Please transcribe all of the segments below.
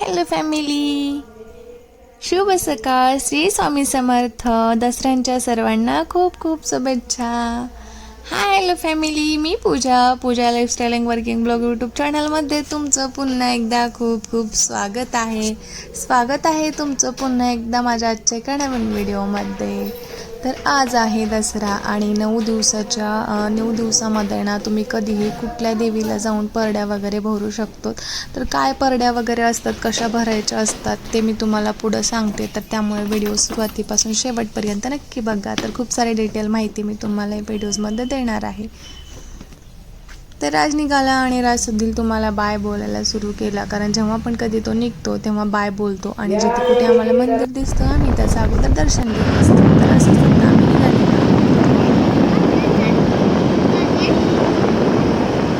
Hello family शुभ सकाळ. श्री स्वामी समर्थ. दसऱ्यांच्या सर्वांना खूप खूप शुभेच्छा. Hi hello family me Pooja. Pooja lifestyle and working blog YouTube चॅनलमध्ये तुमचं पुन्हा एकदा खूप खूप स्वागत आहे. स्वागत आहे तुमचं पुन्हा एकदा माझ्या आजच्या एका नवीन व्हिडिओमध्ये तर आज आहे दसरा आणि नऊ दिवसाच्या नऊ दिवसामध्ये ना तुम्ही कधीही कुठल्या देवीला जाऊन परड्या वगैरे भरू शकतो. तर काय परड्या वगैरे असतात कशा भरायच्या असतात ते मी तुम्हाला पुढं सांगते. तर त्यामुळे व्हिडिओ सुरुवातीपासून शेवटपर्यंत नक्की बघा. तर खूप सारी डिटेल माहिती मी तुम्हाला या व्हिडिओजमध्ये देणार आहे. तर राज निघाला आणि राज सुधील तुम्हाला बाय बोलायला सुरू केला. कारण जेव्हा पण कधी तो निघतो तेव्हा बाय बोलतो. आणि जिथे कुठे आम्हाला मंदिर दिसतं आम्ही त्याचं अगोदर दर्शन घेत असतो. तर असं आम्ही निघालेलो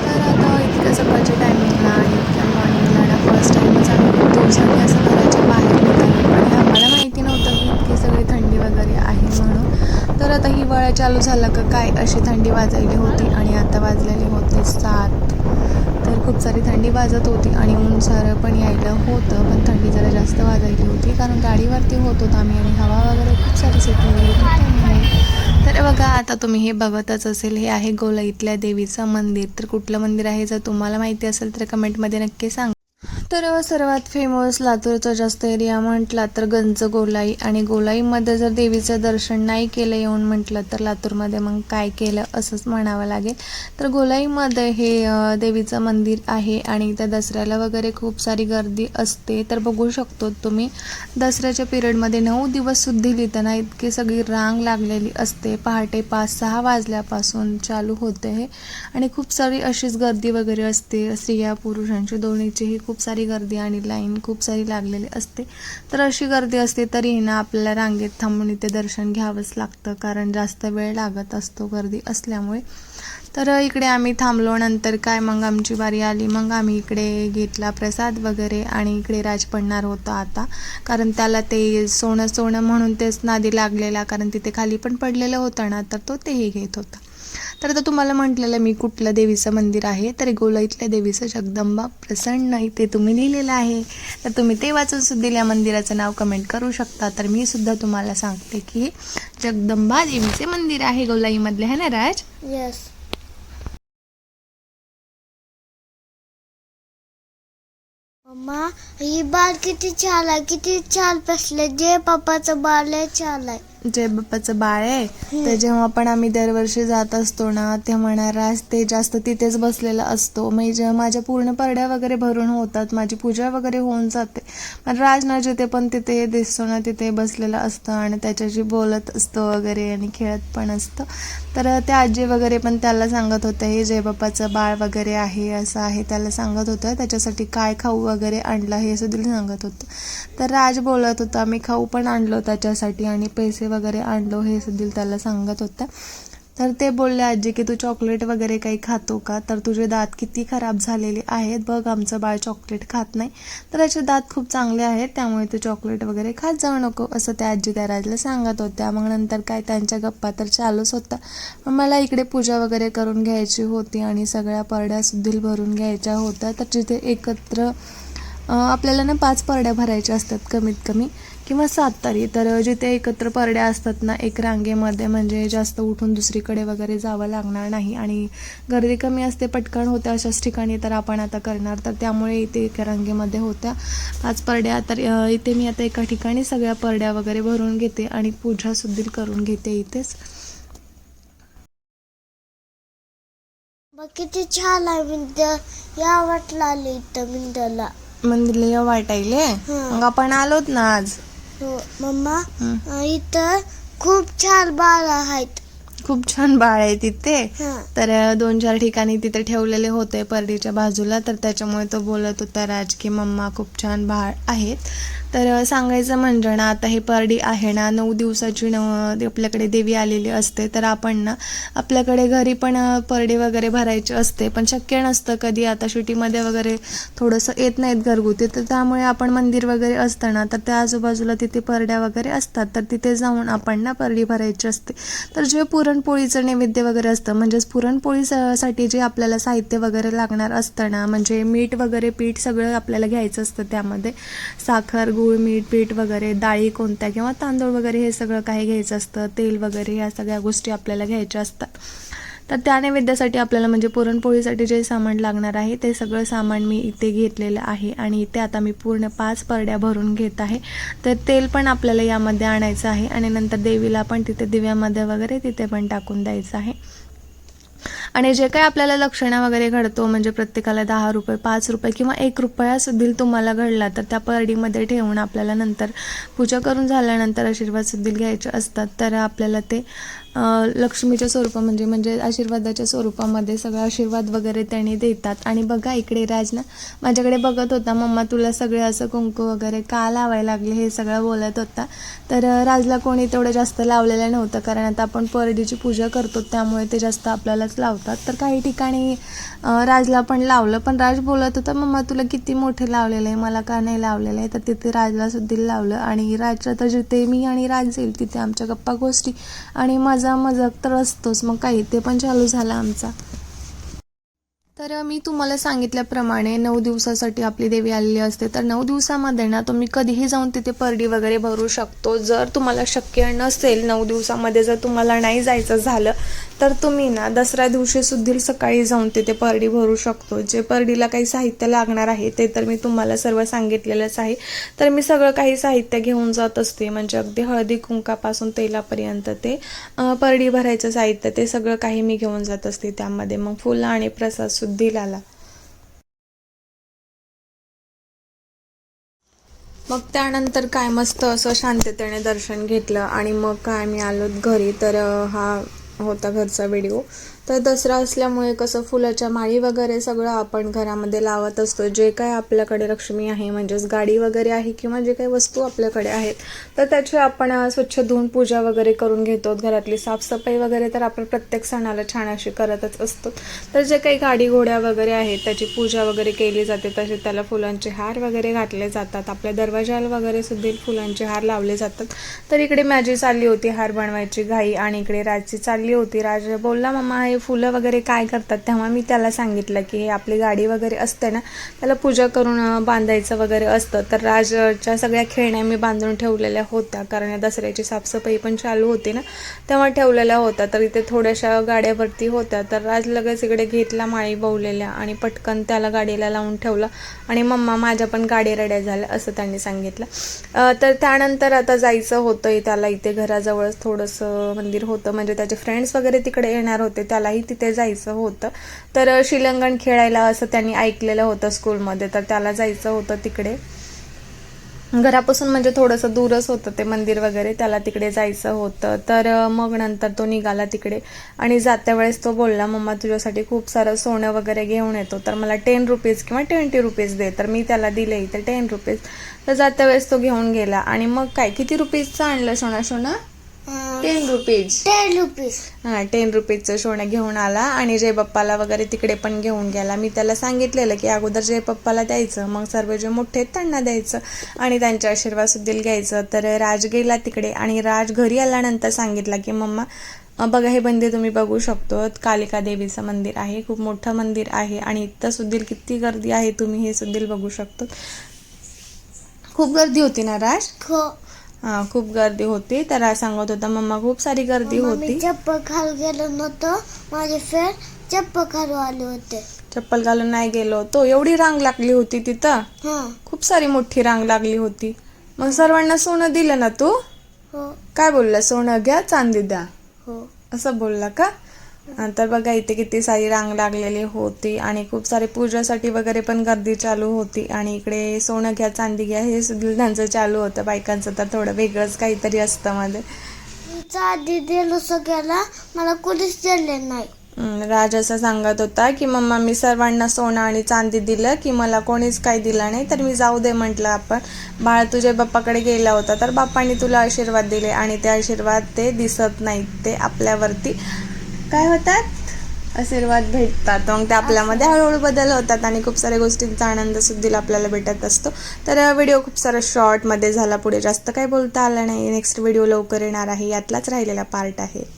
तर आता इतक्या सकाळच्या टायमिंगला आणि इतक्या मॉर्निंगला ना फर्स्ट टाईमच आम्ही खूप दिवसांनी असं घराच्या बाहेर निघालो आणि आम्हाला माहिती नव्हतं की इतकी सगळी थंडी वगैरे आहे म्हणून तर आता हिवाळा चालू झाला का काय अशी थंडी वाजायली होती आणि आता वाजलेली होते सात. तर खूप सारी थंडी वाजत होती आणि ऊन सारं पण यायला होतं पण थंडी जरा जास्त वाजायली होती कारण गाडीवरती होत होतो आम्ही आणि हवा वगैरे खूप सारी सुटलेली होती तर बघा आता तुम्ही हे बघतच असेल हे आहे गोलाईतल्या देवीचं मंदिर. तर कुठलं मंदिर आहे जर तुम्हाला माहिती असेल तर कमेंटमध्ये नक्की सांगा. तर सर्वात फेमस लातूरचा जास्त एरिया म्हटला तर गंज गोलाई. आणि गोलाईमध्ये जर देवीचं दर्शन नाही केलं येऊन म्हटलं तर लातूरमध्ये मग काय केलं असंच म्हणावं लागेल. तर गोलाईमध्ये हे देवीचं मंदिर आहे आणि त्या दसऱ्याला वगैरे खूप सारी गर्दी असते. तर बघू शकतो तुम्ही दसऱ्याच्या पिरियडमध्ये नऊ दिवस सुद्धी लिहिताना इतकी सगळी रांग लागलेली असते. पहाटे पाच सहा वाजल्यापासून चालू होते हे. आणि खूप सारी अशीच गर्दी वगैरे असते. स्त्रिया पुरुषांची दोन्हीचीही खूप सारी गर्दी आणि लाईन खूप सारी लागलेली असते. तर अशी गर्दी असते तरीही ना आपल्याला रांगेत थांबून इथे दर्शन घ्यावंच लागतं. कारण जास्त वेळ लागत असतो गर्दी असल्यामुळे. तर इकडे आम्ही थांबलो नंतर काय मग आमची बारी आली. मग आम्ही इकडे घेतला प्रसाद वगैरे आणि इकडे राज पडणार होता आता. कारण त्याला ते सोनं सोनं म्हणून तेच नादी लागलेला. कारण तिथे खाली पण पडलेलं होतं ना तर तो तेही घेत होता. तर आता तुम्हाला म्हटलेलं मी कुठलं देवीचं मंदिर आहे तर गोला इथल्या देवीचं जगदंबा प्रसन्न इथे तुम्ही लिहिलेलं आहे. तर तुम्ही ते वाचून सुद्धा या मंदिराचं नाव कमेंट करू शकता. तर मी सुद्धा तुम्हाला सांगते की जगदंबा देवीचे मंदिर आहे गोलाईमधले है ना राज? येस मम्मा ही बाळ किती छान आहे किती छान बसले जे पप्पाचं बाळ लय छान आहे. जय बाप्पाचं बाळ आहे तर जेव्हा पण आम्ही दरवर्षी जात असतो ना तेव्हा ना राज ते जास्त तिथेच बसलेला असतो. म्हणजे माझ्या पूर्ण परड्या वगैरे भरून होतात माझी पूजा वगैरे होऊन जाते. पण राज ना जिथे पण तिथे दिसतो ना तिथे बसलेला असतं आणि त्याच्याशी बोलत असतो वगैरे आणि खेळत पण असतं. तर ते आजी वगैरे पण त्याला सांगत होतं हे जय बाप्पाचं बाळ वगैरे आहे असं आहे त्याला सांगत होतं. त्याच्यासाठी काय खाऊ वगैरे आणलं हे सुद्धा सांगत होतं. तर राज बोलत होता मी खाऊ पण आणलो त्याच्यासाठी आणि पैसे वगैरे आणलो हे सदील त्याला सांगत होता तर ते बोलले आजी की तू चॉकलेट वगैरे काही खातो का? तर तुझे दात किती खराब झालेले आहेत. बघ आमचं बाळ चॉकलेट खात नाही. तर त्याचे दात खूप चांगले आहेत त्यामुळे तू चॉकलेट वगैरे खात जाऊ नको असं त्या आजी त्या राजला सांगत होत्या. मग नंतर काय त्यांच्या गप्पा तर चालूच होता मला इकडे पूजा वगैरे करून घ्यायची होती आणि सगळ्या परड्या सुद्धा भरून घ्यायच्या होत्या. तर जिथे एकत्र आपल्याला ना पाच परड्या भरायच्या असतात कमीत कमी. किंवा सात तरी. तर जिथे एकत्र परड्या असतात ना एक रांगेमध्ये म्हणजे जास्त उठून दुसरीकडे वगैरे जावं लागणार नाही आणि गर्दी कमी असते पटकन होत्या अशाच ठिकाणी तर आपण आता करणार. तर त्यामुळे इथे एका रांगेमध्ये होत्या पाच परड्या. तर इथे मी आता एका ठिकाणी सगळ्या परड्या वगैरे भरून घेते आणि पूजा सुद्धा करून घेते इथेच. किती छान आहे मिंद या वाटलं आली इथं मिंदला मंदिरला वाटायले. मग आपण आलोत ना आज? हो मम्मा. अं, इथं खूप छान बाळ आहेत खूप छान बाळ आहे तिथे हं. तर अ, दोन चार ठिकाणी तिथे ठेवलेले होते परडीच्या बाजूला तर त्याच्यामुळे तो बोलत होता राज की मम्मा खूप छान बाळ आहेत तर सांगायचं म्हणजे ना आता हे परडी आहे ना नऊ दिवसाची न आपल्याकडे देवी आलेली असते तर आपण ना आपल्याकडे घरी पण परडे वगैरे भरायचे असते पण शक्य नसतं कधी. आता शिटीमध्ये वगैरे थोडंसं येत नाहीत घरगुती तर त्यामुळे आपण मंदिर वगैरे असतं ना तर त्या आजूबाजूला तिथे परड्या वगैरे असतात तर तिथे जाऊन आपण ना परडी भरायची असते. तर जे पुरणपोळीचं नैवेद्य वगैरे असतं म्हणजेच पुरणपोळीसाठी जे आपल्याला साहित्य वगैरे लागणार असतं ना म्हणजे मीठ वगैरे पीठ सगळं आपल्याला घ्यायचं असतं त्यामध्ये साखर गूळ मीठ पीठ वगैरे डाळी कोणत्या किंवा तांदूळ वगैरे हे सगळं काही घ्यायचं असतं. तेल वगैरे या सगळ्या गोष्टी आपल्याला घ्यायच्या असतात. तर त्या नैवेद्यासाठी आपल्याला म्हणजे पुरणपोळीसाठी जे सामान लागणार आहे ते सगळं सामान मी इथे घेतलेलं आहे आणि इथे आता मी पूर्ण पाच परड्या भरून घेत आहे. तर तेल पण आपल्याला यामध्ये आणायचं आहे आणि नंतर देवीला पण तिथे दिव्यामध्ये वगैरे तिथे पण टाकून द्यायचं आहे. आणि जे काही आपल्याला लक्षणं वगैरे घडतो म्हणजे प्रत्येकाला दहा रुपये पाच रुपये किंवा एक रुपया सुधील तुम्हाला घडला तर त्या परडीमध्ये ठेवून आपल्याला नंतर पूजा करून झाल्यानंतर आशीर्वाद सुधील घ्यायचे असतात. तर आपल्याला ते लक्ष्मीच्या स्वरूपा म्हणजे म्हणजे आशीर्वादाच्या स्वरूपामध्ये सगळं आशीर्वाद वगैरे त्यांनी देतात. आणि बघा इकडे राज ना माझ्याकडे बघत होता मम्मा तुला सगळे असं कुंकू वगैरे का लावायला लागले? हे सगळं बोलत होता. तर राजला कोणी तेवढं जास्त लावलेलं नव्हतं कारण आता आपण परडीची पूजा करतो त्यामुळे ते जास्त आपल्यालाच लावतात. तर काही ठिकाणी राजला पण लावलं पण राज बोलत होता मम्मा तुला किती मोठे लावलेलं आहे मला का नाही लावलेलं आहे? तर तिथे राजला सुद्धा लावलं. आणि राजच्या तर जिथे मी आणि राज जाईल तिथे आमच्या गप्पा गोष्टी. आणि माझं मजा मजाक तर असतोच. मग काही ते पण चालू झाला आमचा. तर मी तुम्हाला सांगितल्याप्रमाणे नऊ दिवसासाठी आपली देवी आलेली असते. तर नऊ दिवसामध्ये ना तुम्ही कधीही जाऊन तिथे परडी वगैरे भरू शकतो. जर तुम्हाला शक्य नसेल नऊ दिवसामध्ये जर तुम्हाला नाही जायचं झालं तर तुम्ही ना दसऱ्या दिवशी सुद्धा सकाळी जाऊन तिथे परडी भरू शकतो. जे परडीला काही साहित्य लागणार आहे ते तर मी तुम्हाला सर्व सांगितलेलंच आहे. तर मी सगळं काही साहित्य घेऊन जात असते. म्हणजे अगदी हळदी कुंकापासून तेलापर्यंत ते परडी भरायचं साहित्य ते सगळं काही मी घेऊन जात असते. त्यामध्ये मग फुलं आणि प्रसाद सुद्धा आला मग त्यानंतर काय मस्त असं शांततेने दर्शन घेतलं आणि मग काय मी आलो घरी तर हा होता घरचा व्हिडिओ. तर दसरा असल्यामुळे कसं फुलाच्या माळी वगैरे सगळं आपण घरामध्ये लावत असतो. जे काय आपल्याकडे लक्ष्मी आहे म्हणजेच गाडी वगैरे आहे किंवा जे काही वस्तू आपल्याकडे आहेत तर त्याची आपण स्वच्छ धुवून पूजा वगैरे करून घेतो. घरातली साफसफाई वगैरे तर आपण प्रत्येक सणाला छान अशी करतच असतो. तर जे काही गाडी घोड्या वगैरे आहेत त्याची पूजा वगैरे केली जाते. तसे त्याला फुलांचे हार वगैरे घातले जातात. आपल्या दरवाजाला वगैरे सुद्धा फुलांचे हार लावले जातात. तर इकडे माझी चालली होती हार बनवायची घाई आणि इकडे राजची चालली होती. राज बोलला मम्मा हे फुलं वगैरे काय करतात तेव्हा मी त्याला सांगितलं की हे आपली गाडी वगैरे असते ना त्याला पूजा करून बांधायचं वगैरे असतं. तर राजच्या सगळ्या खेळण्या मी बांधून ठेवलेल्या होत्या कारण या दसऱ्याची साफसफाई पण चालू होती ना तेव्हा ठेवलेल्या होत्या. तर इथे थोड्याशा गाड्यावरती होत्या. तर राज लगेच इकडे घेतला माळी बवलेल्या आणि पटकन त्याला गाडीला लावून ठेवलं आणि मम्मा माझ्या पण गाडी रड्या झाल्या असं त्यांनी सांगितलं. तर त्यानंतर आता जायचं होतं त्याला इथे घराजवळच थोडंसं मंदिर होतं. म्हणजे त्याचे फ्रेंड्स वगैरे तिकडे येणार होते त्याला मलाही तिथे जायचं होतं. तर शिलंगण खेळायला असं त्यांनी ऐकलेलं होतं स्कूलमध्ये. तर त्याला जायचं होतं तिकडे. घरापासून म्हणजे थोडंसं दूरच होतं ते मंदिर वगैरे. त्याला तिकडे जायचं होतं. तर मग नंतर तो निघाला तिकडे. आणि जात्या वेळेस तो बोलला मम्मा तुझ्यासाठी खूप सारं सोनं वगैरे घेऊन येतो. तर मला टेन रुपीज किंवा ट्वेंटी रुपीज दे. तर मी त्याला दिले इथे टेन रुपीज तर जात्या वेळेस तो घेऊन गेला. आणि मग काय? किती रुपीजचं आणलं सोना? सोना? टेन रुपीज टेन रुपीज हां टेन रुपीजचं सोनं घेऊन आला आणि जय बाप्पाला वगैरे तिकडे पण घेऊन गेला. मी त्याला सांगितलेलं की अगोदर जय बाप्पाला द्यायचं मग सर्व जे मोठे त्यांना द्यायचं आणि त्यांचे आशीर्वाद सुद्धा घ्यायचं. तर राज गेला तिकडे आणि राज घरी आल्यानंतर सांगितला की मम्मा बघा हे मंदिर तुम्ही बघू शकतो. कालिका देवीचं मंदिर आहे खूप मोठं मंदिर आहे आणि इथं सुद्धा किती गर्दी आहे तुम्ही हे सुद्धा बघू शकतो. खूप गर्दी होती ना राज? खो हा खूप गर्दी होती. तर सांगत होता मम्मा खूप सारी गर्दी होती. चप्पल खाली गेलो नव्हतं. माझे फ्रेंड चप्पल खाली आले होते. चप्पल घालून नाही गेलो तो एवढी रांग लागली होती तिथं. हा. खूप सारी मोठी रांग लागली होती. मग सर्वांना सोनं दिलं ना तू? हो. काय बोलला? सोनं घ्या चांदी द्या. हो. असं बोलला का? तर बघा इथे किती सारी रांग लागलेली होती आणि खूप सारे पूजासाठी वगैरे पण गर्दी चालू होती. आणि इकडे सोनं घ्या चांदी घ्या हे सुद्धा त्यांचं चालू होतं बायकांचं. तर थोडं वेगळंच काहीतरी असतं मध्ये. आधी दिलो सगळ्याला मला कोणीच दिले नाही. राज असं सांगत होता की मम्मा मी सर्वांना सोनं आणि चांदी दिलं की मला कोणीच काही दिलं नाही तर मी जाऊ दे म्हटलं आपण. बाळ तुझ्या बाप्पाकडे गेला होता तर बाप्पांनी तुला आशीर्वाद दिले आणि ते आशीर्वाद ते दिसत नाहीत ते आपल्यावरती काय होतात? आशीर्वाद भेटतात. मग ते आपल्यामध्ये हळूहळू बदल होतात आणि खूप साऱ्या गोष्टींचा आनंद सुद्धा आपल्याला भेटत असतो. तर व्हिडिओ खूप सारा शॉर्टमध्ये झाला. पुढे जास्त काही बोलता आलं नाही. नेक्स्ट व्हिडिओ लवकर येणार आहे. यातलाच राहिलेला पार्ट आहे.